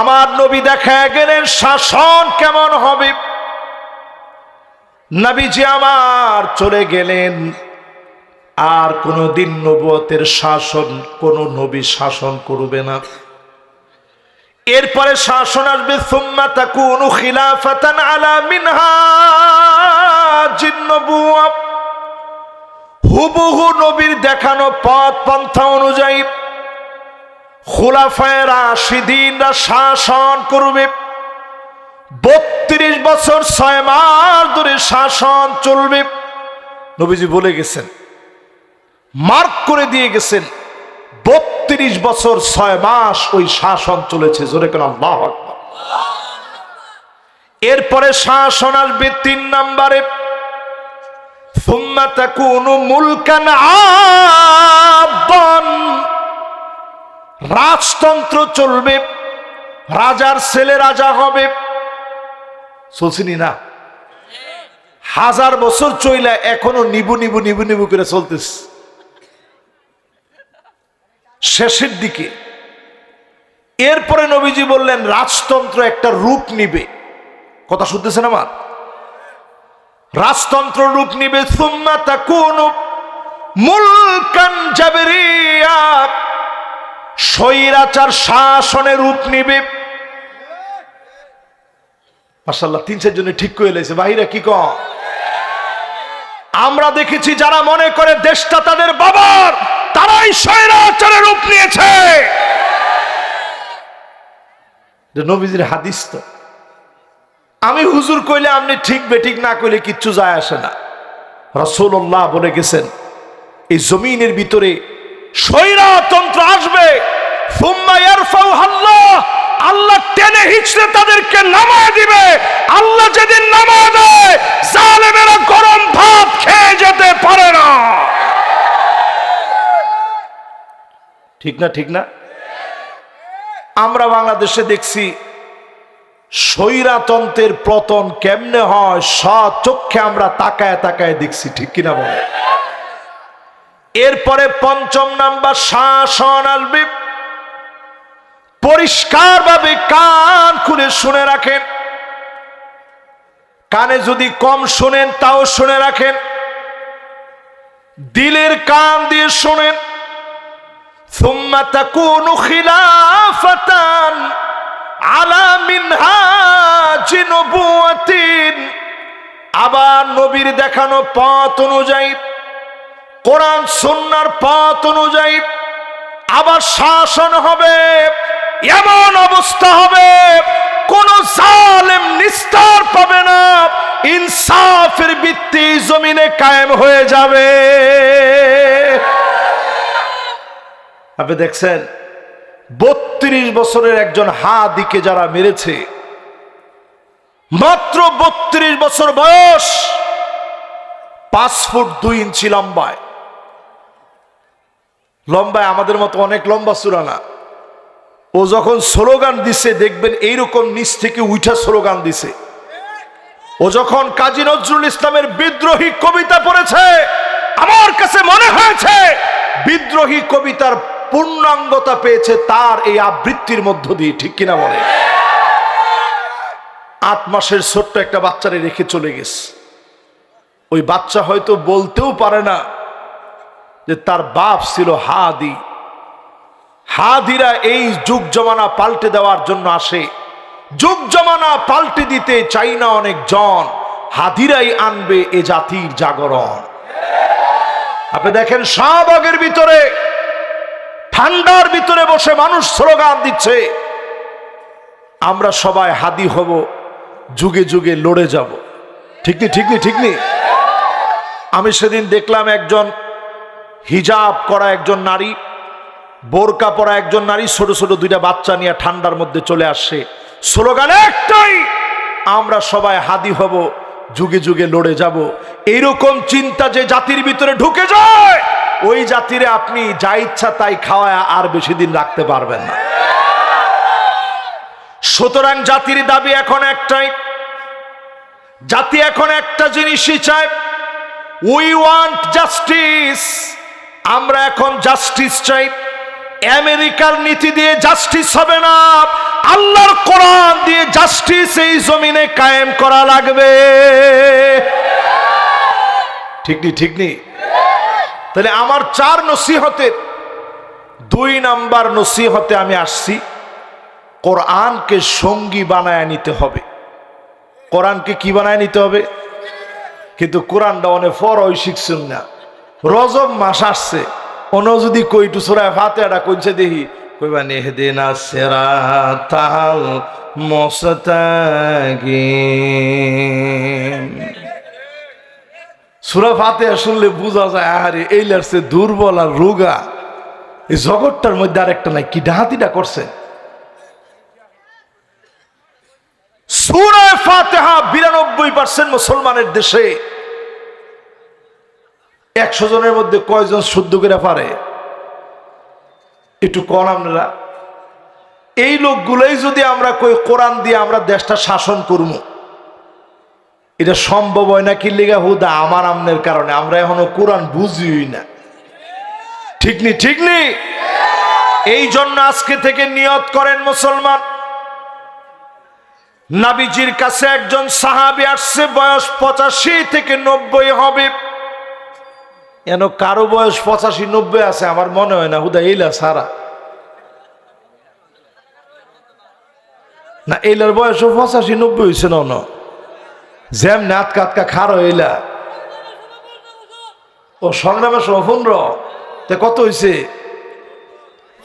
আমার নবী দেখা গেলেন, শাসন কেমন হবে? নবীজি আমার চলে গেলেন। আর কোনো দিন নবুয়তের শাসন, কোন নবী শাসন করবে না। এরপরে শাসন আসবে, সুম্মা তাকুনু খিলাফাতান আলা মিনহাজিন হুবহু নবীর দেখানো পথ, পন্থা অনুযায়ী খোলাফায়ের আশি শাসন করবে। বত্রিশ বছর ছয় মাস ধরে শাসন চলবে। নবীজি বলে গেছেন, মার্ক করে দিয়ে গেছেন, বত্রিশ বছর ছয় মাস ওই শাসন চলেছে। জোরে কেন এরপরে শাসন আসবে তিন নম্বরে। সুম্মাতা কোনো মুলকান আবন রাজতন্ত্র চলবে, রাজার ছেলে রাজা হবে। চলছিনি না? হাজার বছর চইলা এখনও নিবু নিবু নিবু নিবু করে চলতেছে। শেষের দিকে, এরপরে নবীজি বললেন, রাজতন্ত্র একটা রূপ নিবে। কথা শুনতেছেন আমার? রাজতন্ত্র রূপ নিবে, সুম্মা তা কোন মুলকান জাবরিয়া। স্বৈরাচার শাসনের রূপ নিবে। মাশাল্লাহ তিন চার জনে ঠিক করে লেছে বাহিরা কি কম আমরা দেখেছি যারা মনে করে দেশটা তাদের বাবার, তারাই স্বৈরাচারের রূপ নিয়েছে। নবীজির হাদিস তো। আমি হুজুর কইলে আপনি ঠিক বেঠিক না কইলে কিচ্ছু যায় আসে না। রসুল্লাহ বলে গেছেন, এই জমিনের ভিতরে স্বৈরাতন্ত্র আসবে। আল্লাহ। টেনে হিচড়ে তাদেরকে নামায় দিবে। আল্লাহ যেদিন নামায় দেয়, জালেমেরা গরম ভাত খেয়ে যেতে পারে না। ঠিক না ঠিক না? আমরা বাংলাদেশে দেখছি, স্বৈরাতন্ত্রের পতন কেমনে হয় চক্ষে আমরা তাকায় তাকায় দেখছি, ঠিক কিনা বলে এরপরে পঞ্চম নাম্বার শাসন আসবে। পরিষ্কারভাবে কান খুলে শুনে রাখেন। কানে যদি কম শোনেন, তাও শুনে রাখেন। দিলের কান দিয়ে শোনেন। আবার নবীর দেখানো পথ অনুযায়ী কোরআন সন্ন্যার পথ অনুযায়ী আবার শাসন হবে, এমন অবস্থা হবে, কোন জালেম নিস্তার পাবে না, ইনসাফের ভিত্তি জমিনে কায়েম হয়ে যাবে। আপনি দেখছেন, বত্রিশ বছরের একজন হা দিকে যারা মেরেছে, মাত্র বত্রিশ বছর বয়স, পাঁচ ফুট দুই ইঞ্চি লম্বায়। লম্বায় আমাদের মতো অনেক লম্বা সুরানা ও যখন স্লোগান দিছে, দেখবেন এইরকম নিচ থেকে উঠা স্লোগান দিছে। ও যখন কাজী নজরুল ইসলামের বিদ্রোহী কবিতা পড়েছে, আমার কাছে মনে হয়েছে, বিদ্রোহী কবিতার পূর্ণাঙ্গতা পেয়েছে তার এই আবৃত্তির মধ্য দিয়ে, ঠিক কিনা বলে আট মাসের ছোট্ট একটা বাচ্চারে রেখে চলে গেছে। ওই বাচ্চা হয়তো বলতেও পারে না যে তার বাপ ছিল হাদি। হাদিরা এই যুগ জমানা পাল্টে দেওয়ার জন্য আসে। যুগ জমানা পাল্টে দিতে চাই না অনেক জন। হাদিরাই আনবে এ জাতির জাগরণ। আপনি দেখেন, শাহবাগের ভিতরে, ঠান্ডার ভিতরে বসে মানুষ স্লোগান দিচ্ছে। আমরা সবাই হাদি হব, যুগে যুগে লড়ে যাব। ঠিক নি ঠিক নি ঠিক নি? আমি সেদিন দেখলাম একজন হিজাব করা একজন নারী, বোরকা পরা একজন নারী, ছোট ছোট দুইটা বাচ্চা নিয়ে ঠান্ডার মধ্যে চলে আসছে স্লোগান একটাই, আমরা সবাই হাদি হব, যুগে যুগে লড়ে যাব। এইরকম চিন্তা যে জাতির ভিতরে ঢুকে যায়, ওই জাতিরে আপনি যা ইচ্ছা তাই খাওয়ায় আর বেশি দিন রাখতে পারবেন না। সুতরাং জাতির দাবি এখন একটাই, জাতি এখন একটা জিনিসই চায় উই ওয়ান্ট জাস্টিস আমরা এখন জাস্টিস চাই। আমেরিকার নীতি দিয়ে জাস্টিস হবে না। আল্লাহর কোরআন দিয়ে জাস্টিস এই জমিনে কায়েম করা লাগবে। ঠিক নি ঠিক নি? তাহলে আমার চার নসিহতের দুই নাম্বার নসিহতে আমি আসছি। কোরআনকে সঙ্গী বানায় নিতে হবে। কোরআনকে কি বানায় নিতে হবে? কিন্তু কোরআনটা অনেক ফর ওই শিখছেন না। রজব মাস আসছে। অন্য যদি কইটু সুরায় ফাতেহাটা কইছে দেখি। কইবা নেহদিনা সিরাতাল মুস্তাকিম। সুরা ফাতেহা শুনলে বোঝা যায়, আরে, এই লাগছে দুর্বল আর রোগা। এই জগৎটার মধ্যে আরেকটা নাই, কি ডাহাতিটা করছে? সুরায় ফাতেহা বিরানব্বই পার্সেন্ট মুসলমানের দেশে একশো জনের মধ্যে কয়জন শুদ্ধ করে পারে? একটু কন আপনারা। এই লোকগুলোই যদি আমরা কই কোরআন দিয়ে আমরা দেশটা শাসন করব। এটা সম্ভব হয় না কি লিগা হুদা আমার আমনের কারণে? আমরা এখনও কোরআন বুঝিই না। ঠিক নি ঠিক নি? এই জন্য আজকে থেকে নিয়ত করেন মুসলমান। নাবিজির কাছে একজন সাহাবি আসছে, বয়স পঁচাশি থেকে নব্বই হবে। এন কারও বয়স পঁচাশি, নব্বই আছে, আমার মনে হয় না, হুদা এইলা সারা। না এইলার বয়সও পঁচাশি, নব্বই হয়েছে না না। জ্যাম নাত কাতকা খারো এইলা ও, সংগ্রামের সময় পনেরো। তে কত হয়েছে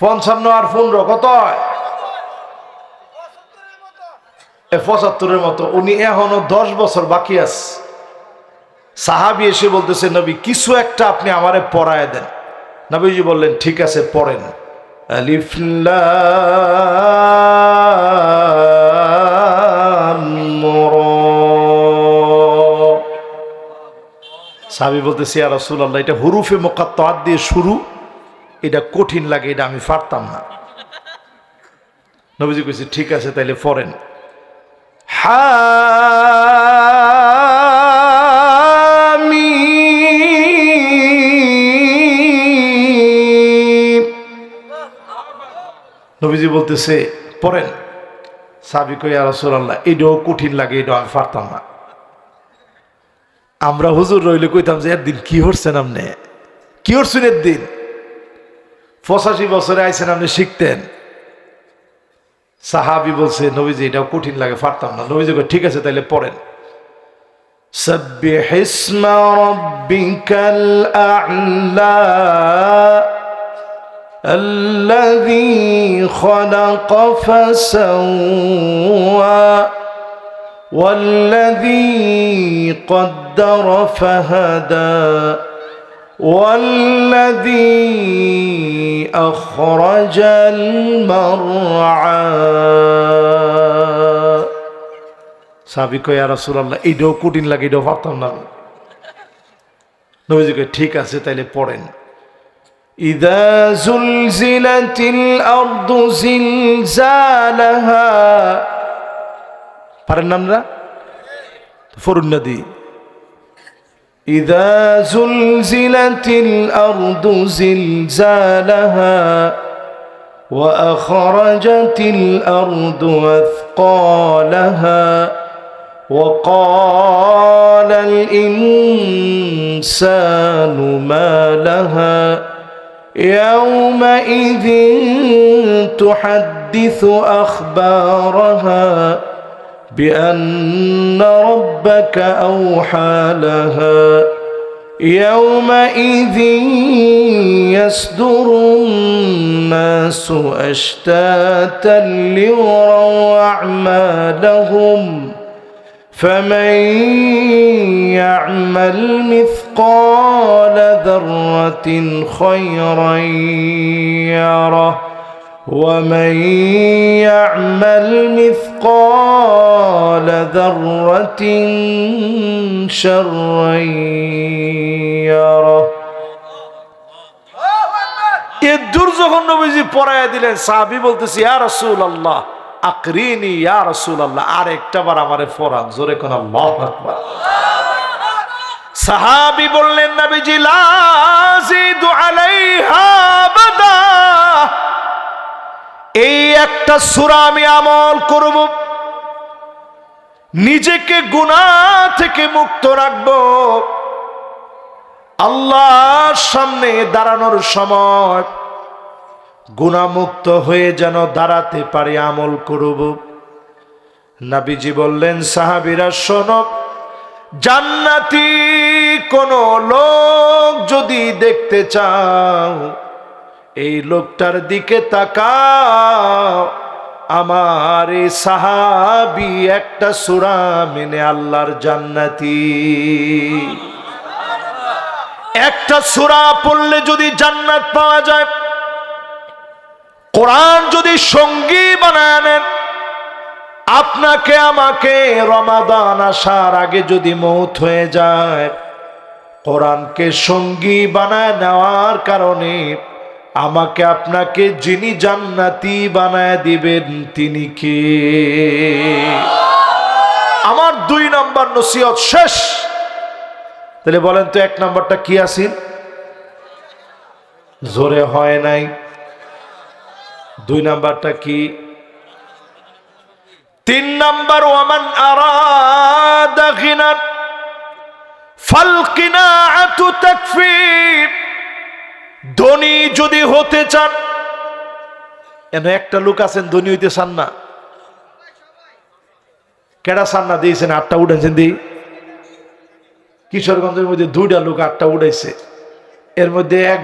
পঞ্চান্ন আর পনেরো, কত পঁচাত্তরের মতো। উনি এখনও দশ বছর বাকি আছে। সাহাবি এসে বলতেছে, নবী, কিছু একটা আপনি আমারে পড়ায় দেন। নবীজি বললেন, ঠিক আছে, পড়েন। আলিফ লাম র। সাহাবি বলতেছে আর রাসূলুল্লাহ, এটা হুরুফে মোকাত্তাত দিয়ে শুরু। এটা কঠিন লাগে, এটা আমি পারতাম না। নবীজি কইছে, ঠিক আছে, তাইলে পড়েন। হামিম নবীজি বলতেছে পড়েন সাবি কই আর রাসূলুল্লাহ এটাও কঠিন লাগে এটা আমি পারতাম না আমরা হুজুর রইলে কইতাম যে একদিন কি হচ্ছেন আপনি কি হচ্ছেন একদিন পঁচাশি বছরে আইছেন আপনি শিখতেন সাহাবি বলছে নবীজি এটাও কঠিন লাগে পারতাম না নবীজি কয়, ঠিক আছে তাইলে পড়েন سبح اسم ربك الأعلى الذي خلق فسوى والذي قدر فهدى والذي أخرج المرعى সাবি কয় রাসূলুল্লাহ এইটাও কঠিন লাগে এটাও পারতাম না আমি। নবীজি কয় ঠিক আছে তাইলে পড়েন إذا زلزلت الأرض زلزالها পারেন না আমরা ফরুন নদী إذا زلزلت الأرض زلزالها وأخرجت الأرض أثقالها وقال الإنسان ما لها يومئذ تحدث أخبارها بأن ربك أوحى لها. يومئذ يصدر الناس أشتاتا ليروا أعمالهم. فمن يعمل مثقال ذرة خيرا يره ومن يعمل مثقال ذرة شرا يره এ দূর যখন নবীজি পড়াইয়া দিলেন সাহাবি বলতেছি ইয়া রাসূল আল্লাহ আকরিনি ইয়া রাসূল আল্লাহ আর বার আমারে ফরান, জোরে কোন আল্লাহ আকবার। সাহাবি বললেন, নবীজি আলাইহা আবাদা। এই একটা সূরা আমি আমল করব। নিজেকে গুনাহ থেকে মুক্ত রাখব। আল্লাহর সামনে দাঁড়ানোর সময় গুণামুক্ত হয়ে যেন দাঁড়াতে পারি, আমল করব। নাবিজি বললেন, সাহাবিরা শোনক জান্নাতি কোন লোক যদি দেখতে চাও, এই লোকটার দিকে তাকাও। আমার এই সাহাবি একটা সুরা মেনে আল্লাহর জান্নাতি। একটা সুরা পড়লে যদি জান্নাত পাওয়া যায় কোরআন যদি সঙ্গী বানায় নেন, আপনাকে, আমাকে রমাদান আসার আগে যদি মৌত হয়ে যায়, কোরআনকে সঙ্গী বানায় নেওয়ার কারণে আমাকে আপনাকে যিনি জান্নাতি বানায় দিবেন, তিনি কে? আমার দুই নম্বর নসিহত শেষ। তাহলে বলেন তো এক নম্বরটা কি আছেন জোরে হয় নাই। দুই নাম্বারটা কি? তিন নাম্বার, ওয়ামান আরাদা গিনান ফালকিনাআতু তাকফি ধনী যদি হতে চান, এন একটা লোক আছেন, ধনী হইতে চান না। কেডা চান না, দিয়েছেন, আটটা উঠেছেন দিই কিশোরগঞ্জের মধ্যে দুইটা লোক আটটা উঠাইছে। এর মধ্যে এক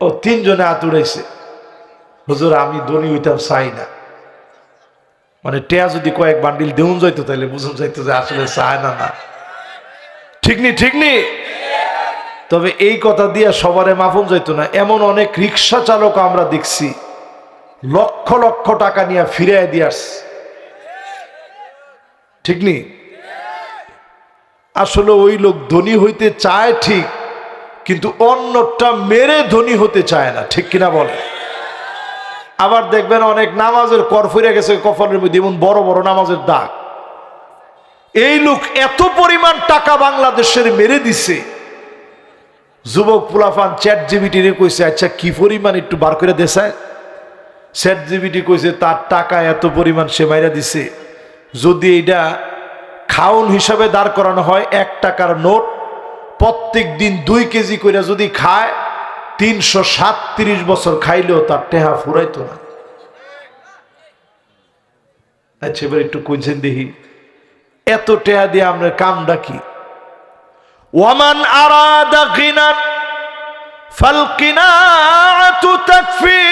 ও তিনজনে হাত উড়াইছে হুজুর, আমি ধনী হইতাম চাই না। মানে টেয়া যদি কয়েক বান্ডিল দেউন যাইতো তাহলে বুঝুন যাইতো যে আসলে চায় না না। ঠিক নি ঠিক নি? তবে এই কথা দিয়ে সবারে মাফুন যাইতো না। এমন অনেক রিক্সা চালক আমরা দেখছি, লক্ষ লক্ষ টাকা নিয়ে ফিরে দিয়ে ঠিক নি? আসলে ওই লোক ধনী হইতে চায় ঠিক, কিন্তু অন্যটা মেরে ধনী হতে চায় না। ঠিক কিনা বলে আবার দেখবেন অনেক নামাজের কর ফিরে গেছে কফলের মধ্যে এমন বড় বড় নামাজের দাগ। এই লোক এত পরিমাণ টাকা বাংলাদেশের মেরে দিছে। যুবক পুলাফান চ্যাট জিবিটি কইছে আচ্ছা কি পরিমাণ একটু বার করে দেশায় চ্যাট জিবিটি কইছে, তার টাকা এত পরিমাণ সে মাইরা দিছে। যদি এটা খাউন হিসাবে দাঁড় করানো হয়, এক টাকার নোট প্রত্যেক দিন দুই কেজি করে যদি খায় তিনশো সাতত্রিশ বছর খাইলেও তার টেহা ফুরাইতো না। আচ্ছা এবার একটু কইছেন দেখি। এত টেহা দিয়ে আমরা কামটা কি? ওয়ামান আরাদা গিনান ফালকিনাতু তাকফি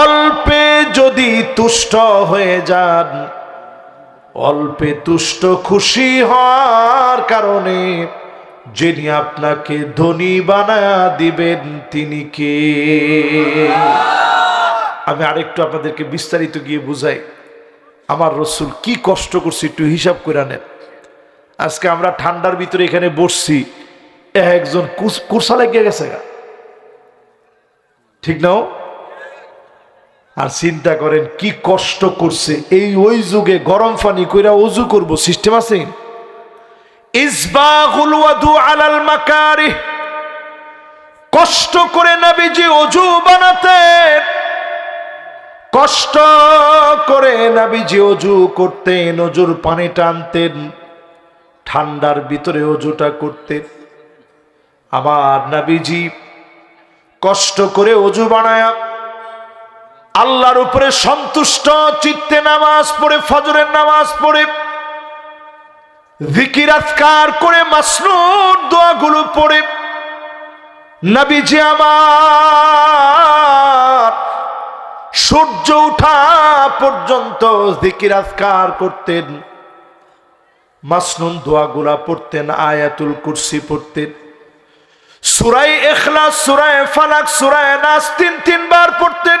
অল্পে যদি তুষ্ট হয়ে যান, অল্পে তুষ্ট খুশি হওয়ার কারণে যিনি আপনাকে ধনী বানায়া দিবেন, তিনি কে? আমি আরেকটু আপনাদেরকে বিস্তারিত গিয়ে বুঝাই। আমার রসুল কি কষ্ট করছি, একটু হিসাব করে নেন। আজকে আমরা ঠান্ডার ভিতরে এখানে বসছি, একজন কুরসা লেগে গেছে ঠিক নাও? আর চিন্তা করেন কি কষ্ট করছে, এই ওই যুগে গরম পানি কইরা অজু করব, সিস্টেম আছে? আলাল কষ্ট করে নবীজি অজু বানাতেন। কষ্ট করে নবীজি অজু করতেন অজুর পানি টানতেন, ঠান্ডার ভিতরে অজুটা করতেন। আমার নাবিজি কষ্ট করে অজু বানায়া, আল্লাহর উপরে সন্তুষ্ট, চিত্তে নামাজ পড়ে, ফজরের নামাজ পড়ে জিকিরাতকার করে মাসনুর দোয়াগুলো পড়ে। নবীজি আমার, সূর্য উঠা পর্যন্ত জিকিরাতকার করতেন। মাসনুন দোয়াগুলা পড়তেন, আয়াতুল কুরসি পড়তেন। সুরাই এখলা সুরায় ফালাক, সুরায় নাস তিন তিনবার পড়তেন।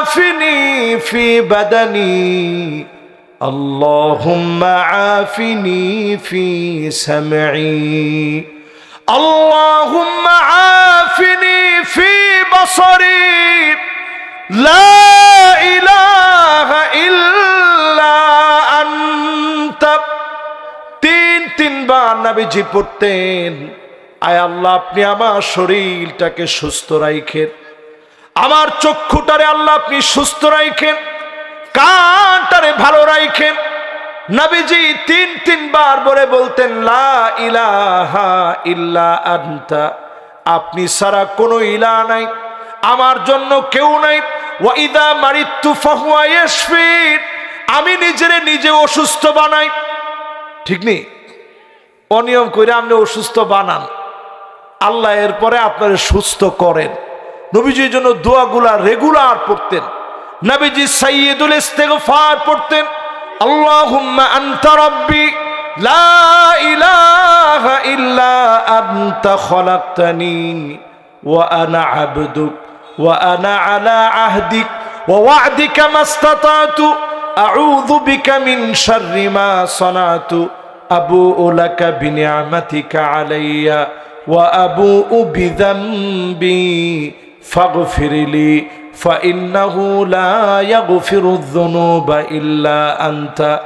আফিনি ফি বাদানি আল্লাহুম্মা আফিনি ফি সামঈ আল্লাহুম্মা আফিনি ফি বসরি লা ইলাহা ইল্লা আনতা তিন তিনবার নাবিজি পড়তেন। আয় আল্লাহ, আপনি আমার শরীরটাকে সুস্থ রাইখেন। আমার চক্ষুটারে আল্লাহ আপনি সুস্থ রাইখেন, কানটারে ভালো রাইখেন। নাবিজি তিন, তিনবার বলে বলতেন, লা ইলাহা ইল্লা আনতা। আপনি সারা কোনো ইলা নাই, আমার জন্য কেউ নাই। ওয়াইদা মারিত্তু ফাহুয়া আমি নিজেরে নিজে অসুস্থ বানাই। ঠিক নেই? অনিয়ম করে আপনি অসুস্থ বানান। আল্লাহ এরপরে আপনার সুস্থ করেন। নবীজির জন্য দোয়াগুলা রেগুলার পড়তেন। নবীজি সাইয়দুল ইস্তেগফার পড়তেন। আল্লাহুম্মা আনতা রাব্বি, লা ইলাহা ইল্লা আনতা খলাকতানি, ওয়া আনা আবদুক, ওয়া আনা আলা আহদিক, ওয়া ওয়া'দিকা মাস্তাতাতু, আউযু বিকা মিন শাররি মা সানাতু, আবুউ লাকা বিনি'মাতিকা আলাইয়া, ওয়া ফাগফির লি فإنه لا يغفر الذنوب إلا أنت